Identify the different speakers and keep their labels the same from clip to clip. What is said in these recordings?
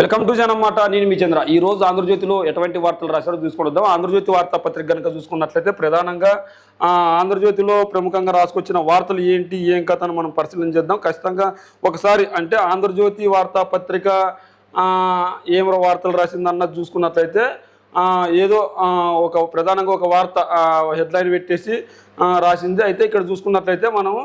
Speaker 1: Welcome to జనమాట నేను మీ చంద్ర. ఈ రోజు ఆంధ్రజ్యోతిలో ఎటువంటి వార్తలు రాశారో చూసుకుందాం. ఆంధ్రజ్యోతి వార్తా పత్రిక కనుక చూసుకున్నట్లయితే ప్రధానంగా ఆంధ్రజ్యోతిలో ప్రముఖంగా రాసుకొచ్చిన వార్తలు ఏంటి ఏం కథను మనం పరిశీలన చేద్దాం. ఖచ్చితంగా ఒకసారి అంటే ఆంధ్రజ్యోతి వార్తా పత్రిక ఏం వార్తలు రాసిందన్నది చూసుకున్నట్లయితే ఏదో ఒక ప్రధానంగా ఒక వార్త హెడ్లైన్ పెట్టేసి రాసింది. అయితే ఇక్కడ చూసుకున్నట్లయితే మనం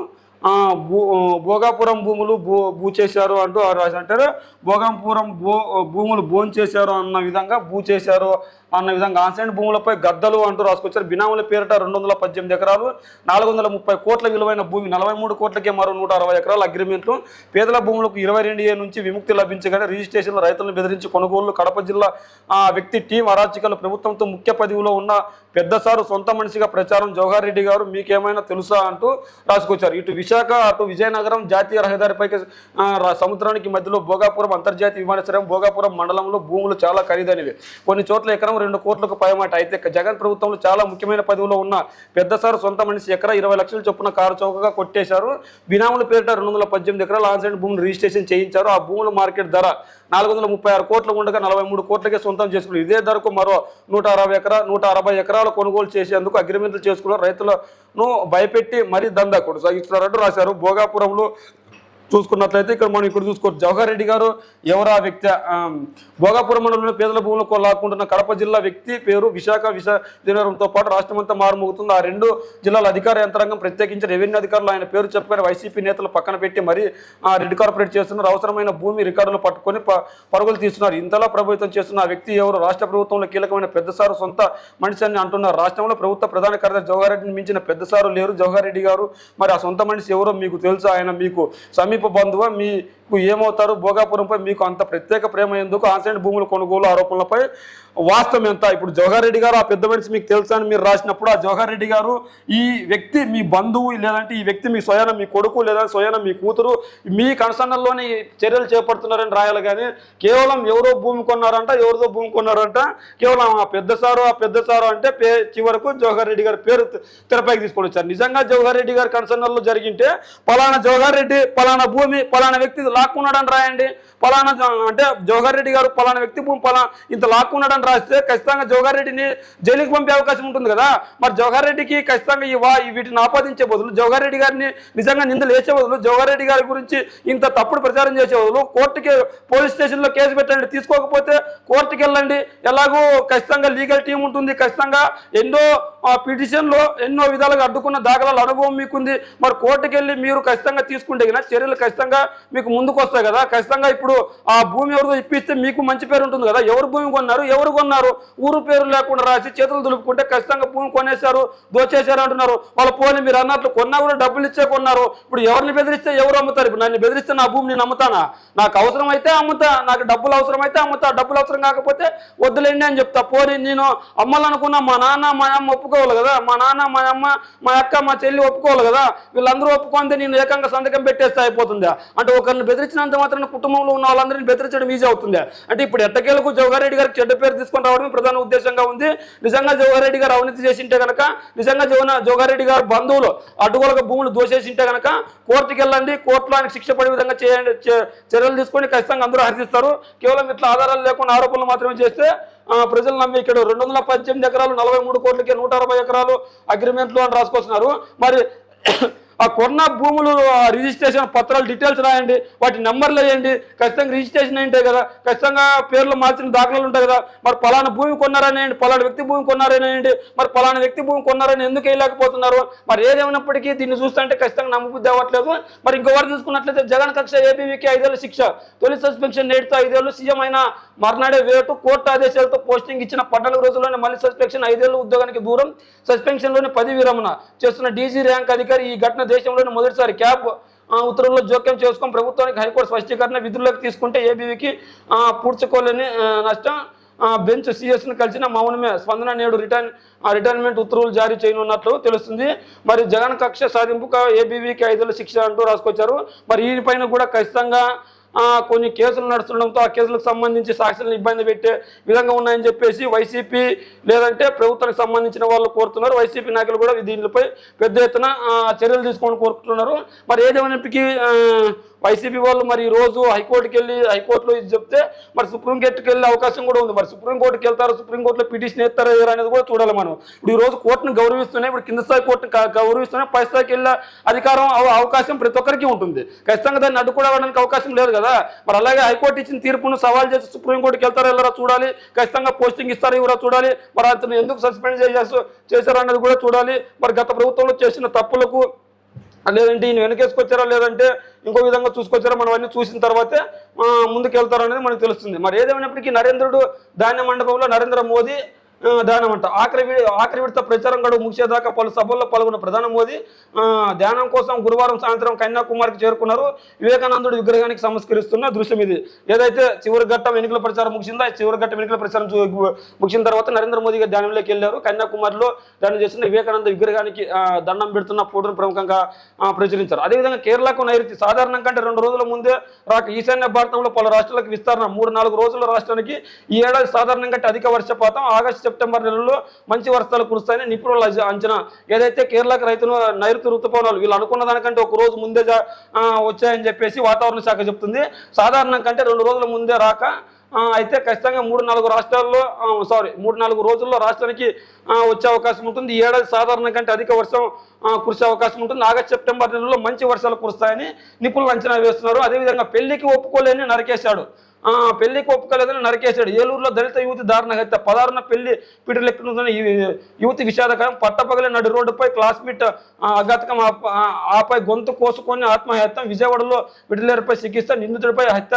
Speaker 1: భూ భోగాపురం భూములు భూ భూ చేశారు అంటూ రాసి అంటారు. భోగాపురం భూ భూములు భోన్ చేశారు అన్న విధంగా భూ చేశారు. అన్న విధంగా ఆన్సైన్ భూములపై గద్దలు అంటూ రాసుకొచ్చారు. బినాముల పేరిట రెండు వందల పద్దెనిమిది ఎకరాలు నాలుగు వందల ముప్పై కోట్ల విలువైన భూమి నలభై మూడు కోట్లకే మరో నూట అరవై ఎకరాల అగ్రిమెంట్లు పేదల భూములకు ఇరవై రెండు ఏ నుంచి విముక్తి లభించగానే రిజిస్ట్రేషన్లు రైతులను బెదిరించి కొనుగోలు కడప జిల్లా ఆ వ్యక్తి టీం అరాచకాలు ప్రభుత్వంతో ముఖ్య పదవిలో ఉన్న పెద్ద సారు సొంత మనిషిగా ప్రచారం జవహర్ రెడ్డి గారు మీకేమైనా తెలుసా అంటూ రాసుకొచ్చారు. ఇటు విశాఖ అటు విజయనగరం జాతీయ రహదారిపైకి సముద్రానికి మధ్యలో భోగాపురం అంతర్జాతీయ విమానాశ్రయం భోగాపురం మండలంలో భూములు చాలా ఖరీదైనవి. కొన్ని చోట్ల ఎకరం రెండు కోట్లకు పైమాట. అయితే జగన్ ప్రభుత్వంలో చాలా ముఖ్యమైన పదవిలో ఉన్న పెద్ద సార్ సొంత మనిషి ఎకరా ఇరవై లక్షల చొప్పున కారు చౌకగా కొట్టేశారు. బినాముల పేరిట రెండు వందల పద్దెనిమిది ఎకరాల ఆన్సైడ్ భూమిని రిజిస్ట్రేషన్ చేయించారు. ఆ భూముల మార్కెట్ ధర నాలుగు వందల ముప్పై ఆరు కోట్లు ఉండగా నలభై మూడు కోట్లకే సొంతం చేసుకున్నారు. ఇదే ధరకు మరో నూట అరవై ఎకరా నూట అరవై ఎకరాలు కొనుగోలు చేసేందుకు అగ్రిమెంట్లు చేసుకున్నారు రైతులను భయపెట్టి మరీ దందా కొనసాగిస్తున్నారంటూ రాశారు. భోగాపురంలో చూసుకున్నట్లయితే ఇక్కడ మనం ఇక్కడ చూసుకోవచ్చు. జవహర్ రెడ్డి గారు ఎవరా వ్యక్తి? భోగాపురం మండలంలో పేదల భూములకు లాక్కుంటున్న కడప జిల్లా వ్యక్తి పేరు విశాఖ విజయనగరంతో పాటు రాష్ట్రమంతా మారుమోగుతుంది. ఆ రెండు జిల్లాల అధికార యంత్రాంగం ప్రత్యేకించి రెవెన్యూ అధికారులు ఆయన పేరు చెప్పుకొని వైసీపీ నేతలు పక్కన పెట్టి మరీ ఆ, రెడ్ కార్పొరేట్ చేస్తున్నారు. అవసరమైన భూమి రికార్డులు పట్టుకొని పరుగులు తీస్తున్నారు. ఇంతలా ప్రభుత్వం చేస్తున్న ఆ వ్యక్తి ఎవరు? రాష్ట్ర ప్రభుత్వంలో కీలకమైన పెద్దసారు సొంత మనిషి అని అంటున్నారు. రాష్ట్రంలో ప్రభుత్వ ప్రధాన కార్యదర్శి జవహర్ రెడ్డిని మించిన పెద్దసారు లేరు. జవహర్ రెడ్డి గారు మరి ఆ సొంత మనిషి ఎవరో మీకు తెలుసా? ఆయన మీకు సమీప బంధువు మీకు ఏమవుతారు? భోగాపురంపై మీకు అంత ప్రత్యేక ప్రేమ ఎందుకు? ఆన్సైన్ భూముల కొనుగోలు ఆరోపణలపై వాస్తవం ఎంత? ఇప్పుడు జవహర్ రెడ్డి గారు ఆ పెద్ద మనిషి మీకు తెలుసా అని మీరు రాసినప్పుడు ఆ జవహర్ రెడ్డి గారు ఈ వ్యక్తి మీ బంధువు లేదంటే ఈ వ్యక్తి మీ స్వయాన మీ కొడుకు లేదా స్వయాన మీ కూతురు మీ కన్సర్నల్లోని చర్యలు చేపడుతున్నారని రాయాలి కానీ కేవలం ఎవరో భూమి కొన్నారంట ఎవరిదో భూమి కొన్నారంట. కేవలం ఆ పెద్ద సారు ఆ పెద్ద సారు అంటే పే చివరకు జవహర్ రెడ్డి గారి పేరు తెరపైకి తీసుకొని వచ్చారు. నిజంగా జవహర్ రెడ్డి గారి కన్సర్నల్లో జరిగింటే పలానా జవహర్ రెడ్డి పలానా భూమి పలానా వ్యక్తి లాక్కున్నాడని రాయండి. పలానా అంటే జవహర్ రెడ్డి గారు పలానా వ్యక్తి భూమి పలానా ఇంత లాక్కున్నాడని రాస్తే ఖచ్చితంగా జవహర్ రెడ్డిని జైలుకి పంపే అవకాశం ఉంటుంది కదా. మరి జవహర్ రెడ్డికి ఖచ్చితంగా ఈ వా వీటిని ఆపాదించే బదులు జవహర్ రెడ్డి గారిని నిజంగా నిందలు వేసే బదులు జవహర్ రెడ్డి గారి గురించి ఇంత తప్పుడు ప్రచారం చేసే బదులు కోర్టుకి పోలీస్ స్టేషన్లో కేసు పెట్టండి. తీసుకోకపోతే కోర్టుకి వెళ్ళండి. ఎలాగో ఖచ్చితంగా లీగల్ టీం ఉంటుంది. ఖచ్చితంగా ఎన్నో పిటిషన్లో ఎన్నో విధాలుగా అడ్డుకున్న దాఖలాలు అనుభవం మీకుంది. మరి కోర్టుకి వెళ్ళి మీరు ఖచ్చితంగా తీసుకుంటే చర్యలు చర్యలు ఖచ్చితంగా మీకు ముందుకు వస్తాయి కదా. ఖచ్చితంగా ఇప్పుడు ఆ భూమి ఎవరితో ఇప్పిస్తే మీకు మంచి పేరు ఉంటుంది కదా. ఎవరు భూమి కొన్నారు? ఎవరు కొన్నారు? ఊరు పేరు లేకుండా రాసి చేతులు దులుపుకుంటే ఖచ్చితంగా భూమి కొనేశారు దోచేశారు అంటున్నారు. వాళ్ళ పోనీ మీరు అన్నట్లు కొన్నా కూడా డబ్బులు ఇచ్చే కొన్నారు. ఇప్పుడు ఎవరిని బెదిరిస్తే ఎవరు అమ్ముతారు? ఇప్పుడు నన్ను బెదిరిస్తే నా భూమి నేను అమ్ముతానా? నాకు అవసరం అయితే అమ్ముతా నాకు డబ్బులు అవసరం అయితే అమ్ముతా డబ్బులు అవసరం కాకపోతే వద్దులేండి అని చెప్తా. పోనీ నేను అమ్మాలనుకున్నా మా నాన్న మా అమ్మ ఒప్పుకోవాలి కదా. మా నాన్న మా అమ్మ మా అక్క మా చెల్లి ఒప్పుకోవాలి కదా. వీళ్ళందరూ ఒప్పుకుంటే నేను ఏకంగా సంతకం పెట్టేస్తే అయిపోతుంది అంటే ఒకరిని బెదిరించినంత మాత్రం కుటుంబంలో ఉన్న వాళ్ళందరినీ బెదిరించడం ఈజీ అవుతుందా? అంటే ఇప్పుడు ఎట్టకేలకు జవహర్రెడ్డి గారికి చెడ్డ పేరు తీసుకొని రావడం ప్రధాన ఉద్దేశంగా ఉంది. నిజంగా జవహర్రెడ్డి గారు అవినీతి చేసింటే కనుక నిజంగా జవన జవహర్రెడ్డి గారు బంధువులు అడ్డుగోలకు భూములు దోషేసింటే కనుక కోర్టుకి వెళ్ళండి కోర్టులో ఆయనకు శిక్ష పడే విధంగా చేయండి చర్యలు తీసుకొని ఖచ్చితంగా అందరూ హర్షిస్తారు. కేవలం ఇట్లా ఆధారాలు లేకుండా ఆరోపణలు మాత్రమే చేస్తే ప్రజలు నమ్మి ఇక్కడ రెండు వందల పద్దెనిమిది ఎకరాలు నలభై మూడు కోట్లకి నూట అరవై ఎకరాలు అగ్రిమెంట్లు అని రాసుకొస్తున్నారు. మరి ఆ కొన్న భూములు రిజిస్ట్రేషన్ పత్రాలు డీటెయిల్స్ రాయండి వాటి నెంబర్లు వేయండి. ఖచ్చితంగా రిజిస్ట్రేషన్ అయింటే కదా. ఖచ్చితంగా పేర్లు మార్చిన దాఖలాలు ఉంటాయి కదా. మరి పలానా భూమి కొన్నారనేయండి పలానా వ్యక్తి భూమి కొన్నారనేయండి మరి పలానా వ్యక్తి భూమి కొన్నారని ఎందుకు వేయలేకపోతున్నారు? మరి ఏదేమైనప్పటికీ దీన్ని చూస్తుంటే ఖచ్చితంగా నమ్మబుద్ధి అవ్వట్లేదు. మరి ఇంకొకరు చూసుకున్నట్లయితే జగన్ కక్ష ఏబీవీకి ఐదేళ్ళ శిక్ష తొలి సస్పెన్షన్ నేటితో ఐదేళ్ళు సీఎం అయిన మర్నాడే వేటు కోర్టు ఆదేశాలతో పోస్టింగ్ ఇచ్చిన పద్నాలుగు రోజుల్లోనే మళ్ళీ సస్పెన్షన్ ఐదేళ్ళు ఉద్యోగానికి దూరం. సస్పెన్షన్లోనే పది విరమణ చేస్తున్న డీజీ ర్యాంక్ అధికారి ఈ ఘటన దేశంలోని మొదటిసారి క్యాబ్ ఉత్తర్వుల్లో జోక్యం చేసుకొని ప్రభుత్వానికి హైకోర్టు స్పష్టీకరణ విధుల్లోకి తీసుకుంటే ఏబీవీకి పూడ్చుకోలేని నష్టం. బెంచ్ సిఎస్ను కలిసిన మౌనమే స్పందన నేడు రిటైర్ రిటైర్మెంట్ ఉత్తర్వులు జారీ చేయనున్నట్లు తెలుస్తుంది. మరి జగన్ కక్ష సాధింపు ఏబీవీకి ఐదేళ్ళ శిక్ష అంటూ రాసుకొచ్చారు. మరి ఈ పైన కూడా ఖచ్చితంగా కొన్ని కేసులు నడుస్తుండడంతో ఆ కేసులకు సంబంధించి సాక్షులను ఇబ్బంది పెట్టే విధంగా ఉన్నాయని చెప్పేసి వైసీపీ లేదంటే ప్రభుత్వానికి సంబంధించిన వాళ్ళు కోరుతున్నారు. వైసీపీ నాయకులు కూడా దీనిపై పెద్ద ఎత్తున చర్యలు తీసుకొని కోరుతున్నారు మరి ఏదేమైనప్పటికీ వైసీపీ వాళ్ళు మరి రోజు హైకోర్టుకి వెళ్ళి హైకోర్టులో ఇది చెప్తే మరి సుప్రీంకోర్టుకి వెళ్ళే అవకాశం కూడా ఉంది. మరి సుప్రీంకోర్టుకి వెళ్తారు సుప్రీంకోర్టులో పిటిషన్ ఎత్తారా ఎవరు అనేది కూడా చూడాలి మనం. ఇప్పుడు ఈ రోజు కోర్టును గౌరవిస్తున్నాయి ఇప్పుడు కింద స్థాయి కోర్టును గౌరవిస్తున్నాయి పై స్థాయికి వెళ్ళే అధికారం అవకాశం ప్రతి ఒక్కరికి ఉంటుంది. ఖచ్చితంగా దాన్ని అడ్డుకోవడానికి అవకాశం లేదు కదా. మరి అలాగే హైకోర్టు ఇచ్చిన తీర్పును సవాల్ చేసి సుప్రీంకోర్టుకి వెళ్తారా వెళ్ళారా చూడాలి. ఖచ్చితంగా పోస్టింగ్ ఇస్తారా ఎవరో చూడాలి. మరి అతను ఎందుకు సస్పెండ్ చేశారు అన్నది కూడా చూడాలి. మరి గత ప్రభుత్వంలో చేసిన తప్పులకు లేదంటే ఈయన వెనకేసుకొచ్చారా లేదంటే ఇంకో విధంగా చూసుకొచ్చారా మనం అన్ని చూసిన తర్వాతే ముందుకు వెళ్తారనేది మనకు తెలుస్తుంది. మరి ఏదేమైనప్పటికీ నరేంద్రుడు ధాన్య మండపంలో నరేంద్ర మోదీ ధ్యానం అంట. ఆఖరి ఆఖరి విడత ప్రచారం గడువు ముగిసేదాకా పలు సభల్లో పాల్గొన్న ప్రధాని మోదీ ధ్యానం కోసం గురువారం సాయంత్రం కన్యాకుమారికి చేరుకున్నారు. వివేకానందుడి విగ్రహానికి సంస్కరిస్తున్న దృశ్యం ఇది. ఏదైతే చివరి ఘట్టం ఎన్నికల ప్రచారం ముగిసిందో చివరి ఘట్టం ఎన్నికల ప్రచారం ముగిసిన తర్వాత నరేంద్ర మోదీ గారు ధ్యానంలోకి వెళ్ళారు. కన్యాకుమారిలో ధ్యానం చేసిన వివేకానంద విగ్రహానికి దండం పెడుతున్న ఫోటోను ప్రముఖంగా ప్రచురించారు. అదేవిధంగా కేరళకు నైరుతి సాధారణం కంటే రెండు రోజుల ముందే రాక ఈశాన్య భారతంలో పలు రాష్ట్రాలకు విస్తరణ. మూడు నాలుగు రోజుల రాష్ట్రానికి ఈ ఏడాది సాధారణం కంటే అధిక వర్షపాతం ఆగస్టు సెప్టెంబర్ నెలలో మంచి వర్షాలు కురుస్తాయని నిపుణుల అంచనా. ఏదైతే కేరళకు రైతులు నైరుతి ఋతుపవనాలు వీళ్ళు అనుకున్న దానికంటే ఒక రోజు ముందే వచ్చాయని చెప్పేసి వాతావరణ శాఖ చెప్తుంది. సాధారణం కంటే రెండు రోజుల ముందే రాక అయితే ఖచ్చితంగా మూడు నాలుగు రాష్ట్రాల్లో సారీ మూడు నాలుగు రోజుల్లో రాష్ట్రానికి వచ్చే అవకాశం ఉంటుంది. ఈ ఏడాది సాధారణ కంటే అధిక వర్షం కురిసే అవకాశం ఉంటుంది. ఆగస్టు సెప్టెంబర్ నెలలో మంచి వర్షాలు కురుస్తాయని నిపుణులు అంచనా వేస్తున్నారు. అదేవిధంగా పెళ్ళికి ఒప్పుకోలేని నరికేశాడు. పెళ్ళికి ఒప్పుకోలేదని నరికేశాడు. ఏలూరులో దళిత యువతి దారుణ హత్య. పదారున పెళ్ళి పీటలు ఎక్కుతుందని యువతి విషాదకరం. పట్టపగలే నడి రోడ్డుపై క్లాస్మేట్ అఘాతకం ఆ, ఆపై గొంతు కోసుకొని ఆత్మహత్య. విజయవాడలో విడలేరుపై చికిత్స నిందితుడిపై హత్య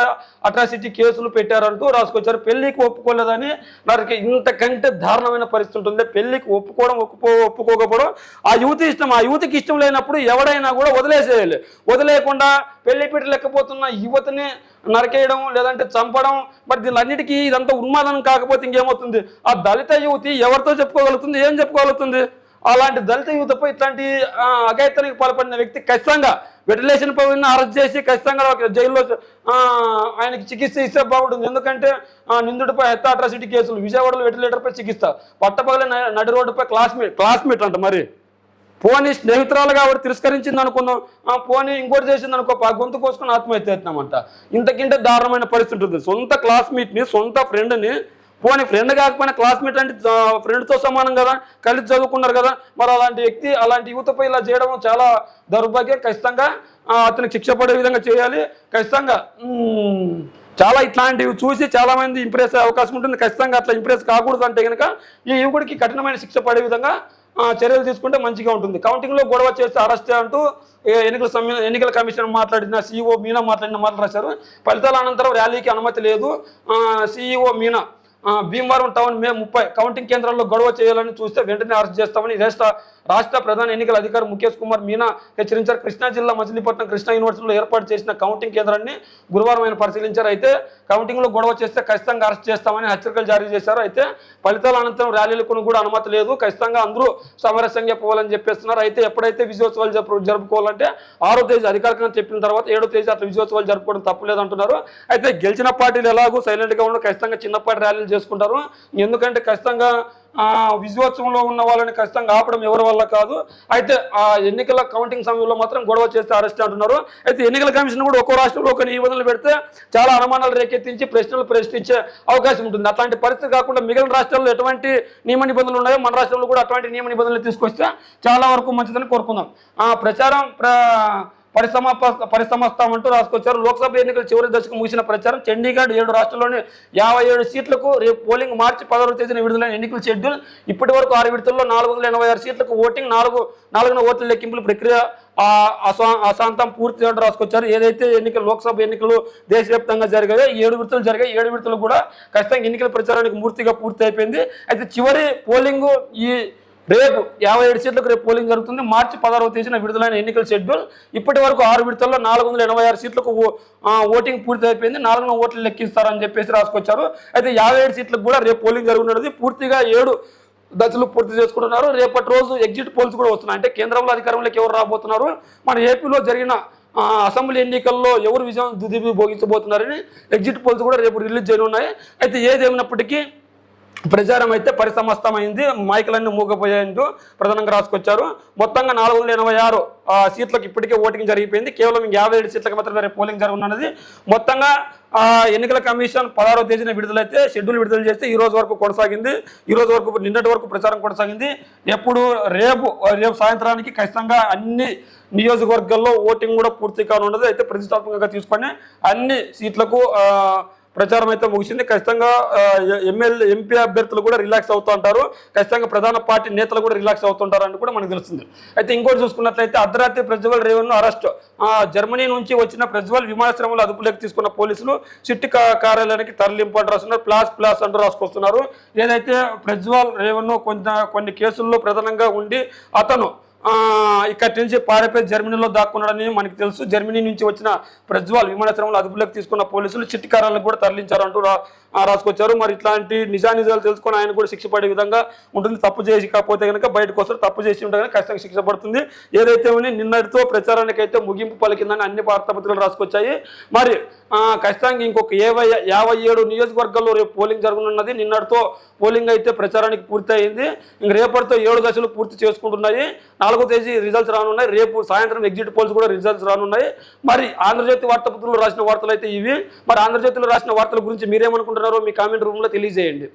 Speaker 1: అట్రాసిటీ కేసులు పెట్టారంటూ రాసుకొచ్చారు. పెళ్ళికి ఒప్పుకోలేదని వారికి ఇంతకంటే దారుణమైన పరిస్థితి ఉంటుంది. పెళ్ళికి ఒప్పుకోవడం ఒప్పుకో ఒప్పుకోకపోవడం ఆ యువతి ఇష్టం. ఆ యువతికి ఇష్టం లేనప్పుడు ఎవడైనా కూడా వదిలేసేయాలి. వదిలేయకుండా పెళ్ళి పీట లేకపోతున్న యువతిని నరికేయడం లేదంటే చంపడం మరి దీనిలన్నిటికీ ఇదంతా ఉన్మాదనం కాకపోతే ఇంకేమవుతుంది? ఆ దళిత యువతి ఎవరితో చెప్పుకోగలుగుతుంది ఏం చెప్పుకోగలుగుతుంది? అలాంటి దళిత యువతపై ఇట్లాంటి అగైతనికి పాల్పడిన వ్యక్తి ఖచ్చితంగా వెటిలేషన్ పైన అరెస్ట్ చేసి ఖచ్చితంగా ఒక జైల్లో ఆయనకి చికిత్స ఇస్తే బాగుంటుంది. ఎందుకంటే ఆ, నిందుడిపై హత్య అట్రాసిటీ కేసులు విజయవాడలో వెటిలేటర్పై చికిత్స పట్టపగల న- నడి రోడ్డుపై క్లాస్మేట్ క్లాస్మేట్ అంట మరి. పోనీ స్నేహితురాలుగా ఆవిడ తిరస్కరించింది అనుకున్నాం పోనీ ఇంకోటి చేసింది అనుకో ఆ గొంతు కోసుకుని ఆత్మహత్య చేస్తున్నామంట ఇంతకింటే దారుణమైన పరిస్థితి ఉంటుంది. సొంత క్లాస్మేట్ని సొంత ఫ్రెండ్ని పోనీ ఫ్రెండ్ కాకపోయినా క్లాస్మేట్ అంటే ఫ్రెండ్తో సమానం కదా కలిసి చదువుకున్నారు కదా మరి అలాంటి వ్యక్తి అలాంటి యువతపై ఇలా చేయడం చాలా దౌర్భాగ్యం. ఖచ్చితంగా అతనికి శిక్ష పడే విధంగా చేయాలి. ఖచ్చితంగా చాలా ఇట్లాంటివి చూసి చాలామంది ఇంప్రెస్ అయ్యే అవకాశం ఉంటుంది. ఖచ్చితంగా అట్లా ఇంప్రెస్ కాకూడదు అంటే కనుక ఈ యువకుడికి కఠినమైన శిక్ష పడే విధంగా చర్యలు తీసుకుంటే మంచిగా ఉంటుంది. కౌంటింగ్లో గొడవ చేస్తే అరెస్ట్ అంటూ ఎన్నికల సమయం ఎన్నికల కమిషన్ మాట్లాడిన సీఈఓ మీనా మాట్లాడిన మాటలు రాశారు. ఫలితాల అనంతరం ర్యాలీకి అనుమతి లేదు. CEO Meena Bhimavaram town May ముప్పై కౌంటింగ్ కేంద్రాల్లో గొడవ చేయాలని చూస్తే వెంటనే అరెస్ట్ చేస్తామని రాష్ట్ర రాష్ట్ర ప్రధాన ఎన్నికల అధికారి ముఖేష్ కుమార్ మీనా హెచ్చరించారు. కృష్ణా జిల్లా మచిలీపట్నం కృష్ణా యూనివర్సిటీలో ఏర్పాటు చేసిన కౌంటింగ్ కేంద్రాన్ని గురువారం ఆయన పరిశీలించారు. అయితే కౌంటింగ్లో గొడవ చేస్తే ఖచ్చితంగా అరెస్ట్ చేస్తామని హెచ్చరికలు జారీ చేశారు. అయితే ఫలితాల అనంతరం ర్యాలీలకు కూడా అనుమతి లేదు. ఖచ్చితంగా అందరూ సమరస్యంగా పోవాలని చెప్పేస్తున్నారు. అయితే ఎప్పుడైతే విజయోత్సవాలు జరుపు జరుపుకోవాలంటే ఆరో తేదీ అధికారికంగా చెప్పిన తర్వాత ఏడో తేదీ అట్లా విజయోత్సవాలు జరుపుకోవడం తప్పులేదు అంటున్నారు అయితే గెలిచిన పార్టీలు ఎలాగో సైలెంట్గా ఉండడం ఖచ్చితంగా చిన్నపాటి ర్యాలీలు చేసుకుంటారు. ఎందుకంటే ఖచ్చితంగా విజయోత్సవంలో ఉన్న వాళ్ళని ఖచ్చితంగా ఆపడం ఎవరి వల్ల కాదు. అయితే ఆ ఎన్నికల కౌంటింగ్ సమయంలో మాత్రం గొడవ చేస్తే అరెస్ట్ అంటున్నారు. అయితే ఎన్నికల కమిషన్ కూడా ఒక్కో రాష్ట్రంలో ఒక నిబంధనలు పెడితే చాలా అనుమానాలు రేకెత్తించి ప్రశ్నలు ప్రశ్నించే అవకాశం ఉంటుంది. అట్లాంటి పరిస్థితి కాకుండా మిగిలిన రాష్ట్రాల్లో ఎటువంటి నియమ నిబంధనలు ఉన్నాయో మన రాష్ట్రంలో కూడా అటువంటి నియమ నిబంధనలు తీసుకొస్తే చాలా వరకు మంచిదని కోరుకుందాం. ఆ ప్రచారం ప్ర పరిశ్రమ పరిశ్రమస్తాం అంటూ రాసుకొచ్చారు. లోక్సభ ఎన్నికల చివరి దశకు ముగిసిన ప్రచారం చండీగఢ్ ఏడు రాష్ట్రాల్లోని యాభై ఏడు సీట్లకు రేపు పోలింగ్ మార్చి పదహారు తేదీన విడుదలైన ఎన్నికల షెడ్యూల్. ఇప్పటి వరకు ఆరు విడతల్లో నాలుగు వందల ఎనభై ఆరు సీట్లకు ఓటింగ్ నాలుగు నాలుగున ఓట్ల లెక్కింపుల ప్రక్రియ అసా- అశాంతం పూర్తి చేయడం రాసుకొచ్చారు. ఏదైతే ఎన్నికలు లోక్సభ ఎన్నికలు దేశవ్యాప్తంగా జరిగాయో ఏడు విడతలు జరిగాయి. ఏడు విడతలు కూడా ఖచ్చితంగా ఎన్నికల ప్రచారానికి పూర్తిగా పూర్తి అయిపోయింది అయితే చివరి పోలింగు ఈ రేపు యాభై ఏడు సీట్లకు రేపు పోలింగ్ జరుగుతుంది. మార్చి పదహారవ తేదీన విడుదలైన ఎన్నికల షెడ్యూల్. ఇప్పటి వరకు ఆరు విడతల్లో నాలుగు వందల ఎనభై ఆరు సీట్లకు ఓ- ఓటింగ్ పూర్తి అయిపోయింది. వందల ఓట్లు లెక్కిస్తారని చెప్పేసి రాసుకొచ్చారు. అయితే యాభై ఏడు సీట్లకు కూడా రేపు పోలింగ్ జరుగుతున్నది. పూర్తిగా ఏడు దశలు పూర్తి చేసుకుంటున్నారు. రేపటి రోజు ఎగ్జిట్ పోల్స్ కూడా వస్తున్నాయి. అంటే కేంద్రంలో అధికారంలోకి ఎవరు రాబోతున్నారు? మన ఏపీలో జరిగిన అసెంబ్లీ ఎన్నికల్లో ఎవరు విజయం దుదిబి భోగించబోతున్నారని ఎగ్జిట్ పోల్స్ కూడా రేపు రిలీజ్ చేయనున్నాయి. అయితే ఏదేమైనప్పటికీ ప్రచారం అయితే పరిసమస్తమైంది. మైకులన్నీ మూగపోయాయంటూ ప్రధానంగా రాసుకొచ్చారు. మొత్తంగా నాలుగు వందల ఎనభై ఆరు సీట్లకు ఇప్పటికే ఓటింగ్ జరిగిపోయింది. కేవలం యాభై ఏడు సీట్లకు మాత్రమే రేపు పోలింగ్ జరగనున్నది. మొత్తంగా ఎన్నికల కమిషన్ పదహారో తేదీన విడుదలైతే షెడ్యూల్ విడుదల చేస్తే ఈ రోజు వరకు కొనసాగింది. ఈ రోజు వరకు నిన్నటి వరకు ప్రచారం కొనసాగింది. ఎప్పుడు రేపు రేపు సాయంత్రానికి ఖచ్చితంగా అన్ని నియోజకవర్గాల్లో ఓటింగ్ కూడా పూర్తి కానున్నది. అయితే ప్రతిష్టాత్మకంగా తీసుకొని అన్ని సీట్లకు ప్రచారం అయితే ముగిసింది. ఖచ్చితంగా ఎమ్మెల్యే ఎంపీ అభ్యర్థులు కూడా రిలాక్స్ అవుతూ ఉంటారు. ఖచ్చితంగా ప్రధాన పార్టీ నేతలు కూడా రిలాక్స్ అవుతుంటారు అని కూడా మనకు తెలుస్తుంది. అయితే ఇంకోటి చూసుకున్నట్లయితే అర్ధరాత్రి ప్రజ్వల్ రేవన్ను అరెస్ట్ జర్మనీ నుంచి వచ్చిన ప్రజ్వల్ విమానాశ్రయంలో అదుపులోకి తీసుకున్న పోలీసులు చిట్టి కార్యాలయానికి తరలింపు అంటూ రాస్తున్నారు. ప్లాస్ ప్లాస్ అంటూ రాసుకొస్తున్నారు. ఏదైతే ప్రజ్వల్ రేవన్ను కొంత కొన్ని కేసుల్లో ప్రధానంగా ఉండి అతను ఇక్కడి నుంచి పారిపోయి జర్మనీలో దాక్కున్నాడని మనకి తెలుసు. జర్మనీ నుంచి వచ్చిన ప్రజ్వాల్ విమానాశ్రయంలో అదుపులోకి తీసుకున్న పోలీసులు చిట్టికారాలను కూడా తరలించారంటూ రా- రాసుకొచ్చారు. మరి ఇట్లాంటి నిజానిజాలు తెలుసుకొని ఆయన కూడా శిక్ష పడే విధంగా ఉంటుంది. తప్పు చేసి కాకపోతే కనుక బయటకు వస్తారు. తప్పు చేసి ఉంటే కనుక ఖచ్చితంగా శిక్ష పడుతుంది. ఏదైతే ఉంది నిన్నటితో ప్రచారానికి అయితే ముగింపు పలికిందని అన్ని వార్తాపత్రికలు రాసుకొచ్చాయి. మరి ఖచ్చితంగా ఇంకొక ఏవై యాభై ఏడు నియోజకవర్గాల్లో రేపు పోలింగ్ జరగనున్నది. నిన్నటితో పోలింగ్ అయితే ప్రచారానికి పూర్తి అయింది ఇంక రేపటితో ఏడు దశలు పూర్తి చేసుకుంటున్నాయి. నాలుగో తేదీ రిజల్ట్స్ రానున్నాయి. రేపు సాయంత్రం ఎగ్జిట్ పోల్స్ కూడా రిజల్ట్స్ రానున్నాయి. మరి ఆంధ్రజ్యోతి వార్తాపత్రికలు రాసిన వార్తలు అయితే ఇవి. మరి ఆంధ్రజ్యోతిలో రాసిన వార్తల గురించి మీరేమనుకుంటున్నారో మీ కామెంట్ రూమ్లో తెలియజేయండి.